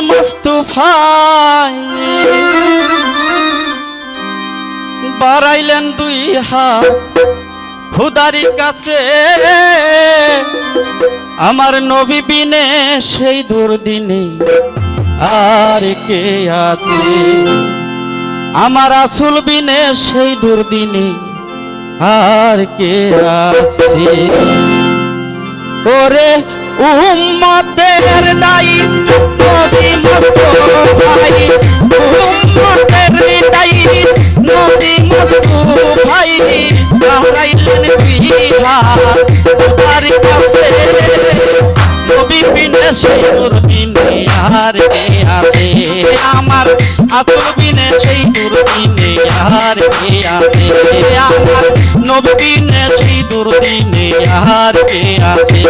মুস্তুফাই বাড়াইলেন দুই হাত খুদারি কাছে। আমার নবী বিনে সেই দুর্দিনে আর কে আছে? আমার আসুল বিনে সেই দুর্দিনে আর কে আছে? ওরে উম্মতের দায়ী নবী মুস্তাফাই উম্মতের দায়ী নবী মুস্তাফাই হারাইলেন বিহার তার কাছে। নবী বিনে দুর্দিনে আর কে আছে আমার আতুল বিনে সেই দুর্দিনে আর কে আছে আমার নবী বিনে সেই দুর্দিনে আর কে আছে?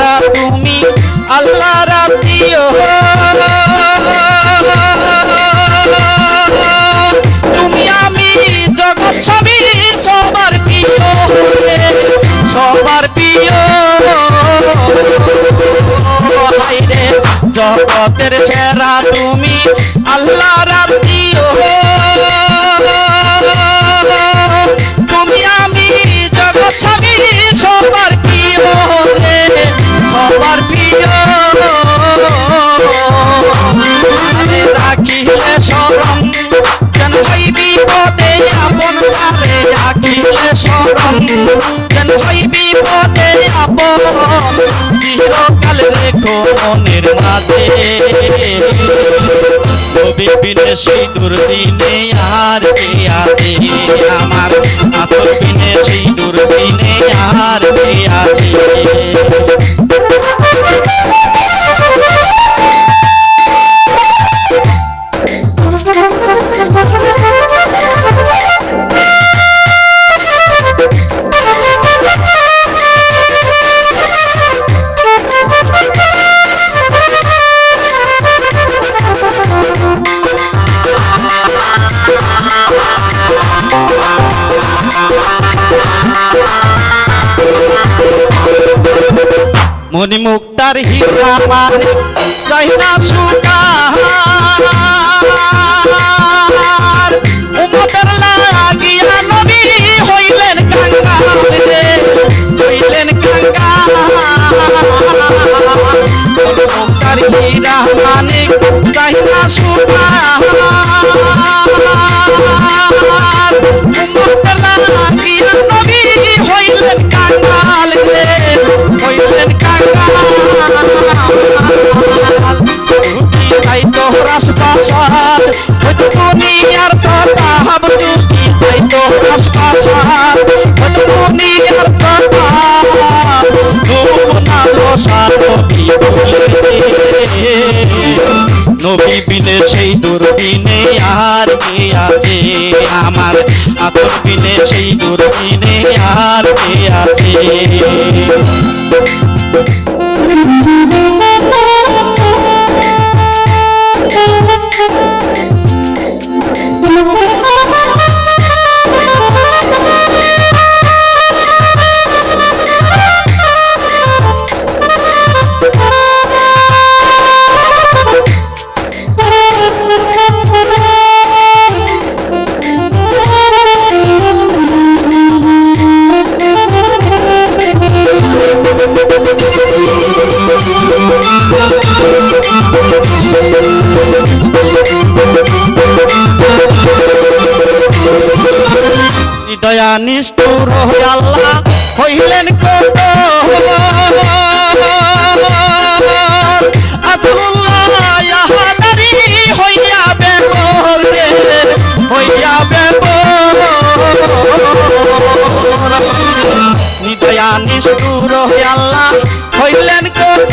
সেরা তুমি আল্লাহ রাতিও তুমি আমি জগৎ সবই সবার প্রিয় সবার প্রিয় জগতের সেরা তুমি আল্লাহ রাতিও কারে রাখিলে সরম যেন হই বিপদে আপন চিরকাল রেখো মনের মাঝে নবী বিনে সেই দুর্দিনে আর কে আছে আমার আতর বিনে সেই দুর্দিনে আর কে আছে? মুক্তার হীরা মানে সুকার। উমতের লাগিয়া নবী হইলেন কাঙ্গাল। রে হইলেন কাঙ্গাল। মুক্তার হীরা মানে সুকার। উমতের লাগিয়া নবী হইলেন কাঙ্গাল। রে হইলেন তুমি চাই তো রাসপাসাদ হয়তো দুনিয়ার কথা ভাব তুমি চাই তো রাসপাসাদ হয়তো দুনিয়ার কথা সেই দুর্দিনে আর কে আছে? আমার আতর বিনে সেই কে আছে নিষ্ঠুর হয়ে আল্লাহ হইলেন কত আসল্লাহ ইহাদারি হইয়া বেবর রে, হইয়া বেবর নিদয়া নিষ্ঠুর হয়ে আল্লাহ হইলেন কত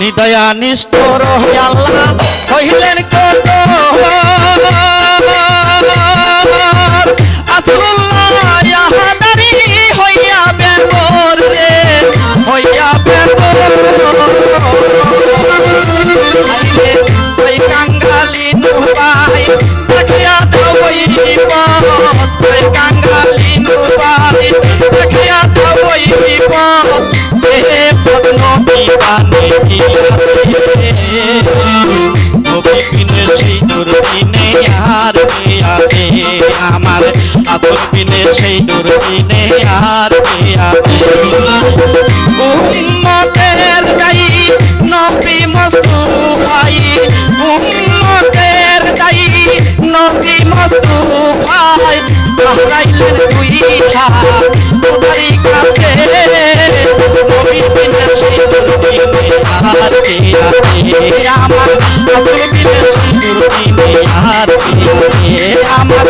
নিদয়া নিষ্ঠর হইলেন কত আসল্লাহ আমার আপন বিনে সেই দুর্দিনে আর উম্মতের যাই নবী যাই নবী মস্তুফাই বাহরাইলের দুই হাত তোমারই কাছে আমার আর আমার